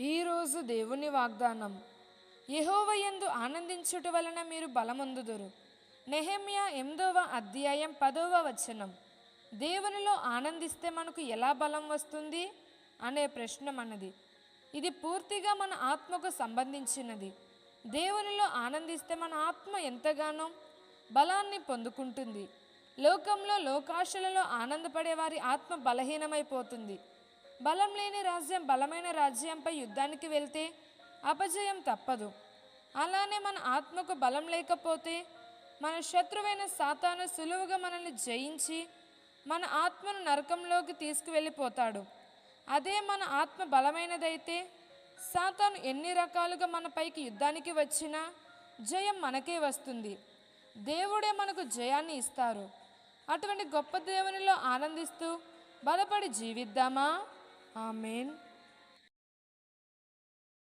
ఈరోజు దేవుని వాగ్దానం. యహోవయందు ఆనందించుట వలన మీరు బలమొందుదురు. నెహమ్య ఎనిమిదవ అధ్యాయం పదవ వచనం. దేవునిలో ఆనందిస్తే మనకు ఎలా బలం వస్తుంది? అనే ప్రశ్న మనది. ఇది పూర్తిగా మన ఆత్మకు సంబంధించినది. దేవునిలో ఆనందిస్తే మన ఆత్మ ఎంతగానో బలాన్ని పొందుకుంటుంది. లోకంలో లోకాశలలో ఆనందపడే వారి ఆత్మ బలహీనమైపోతుంది. బలం లేని రాజ్యం బలమైన రాజ్యంపై యుద్ధానికి వెళ్తే అపజయం తప్పదు. అలానే మన ఆత్మకు బలం లేకపోతే మన శత్రువైన సాతాను సులువుగా మనల్ని జయించి మన ఆత్మను నరకంలోకి తీసుకువెళ్ళిపోతాడు. అదే మన ఆత్మ బలమైనదైతే సాతాను ఎన్ని రకాలుగా మన పైకి యుద్ధానికి వచ్చినా జయం మనకే వస్తుంది. దేవుడే మనకు జయాన్ని ఇస్తారు. అటువంటి గొప్ప దేవునిలో ఆనందిస్తూ బలపడి జీవిద్దామా? Amen.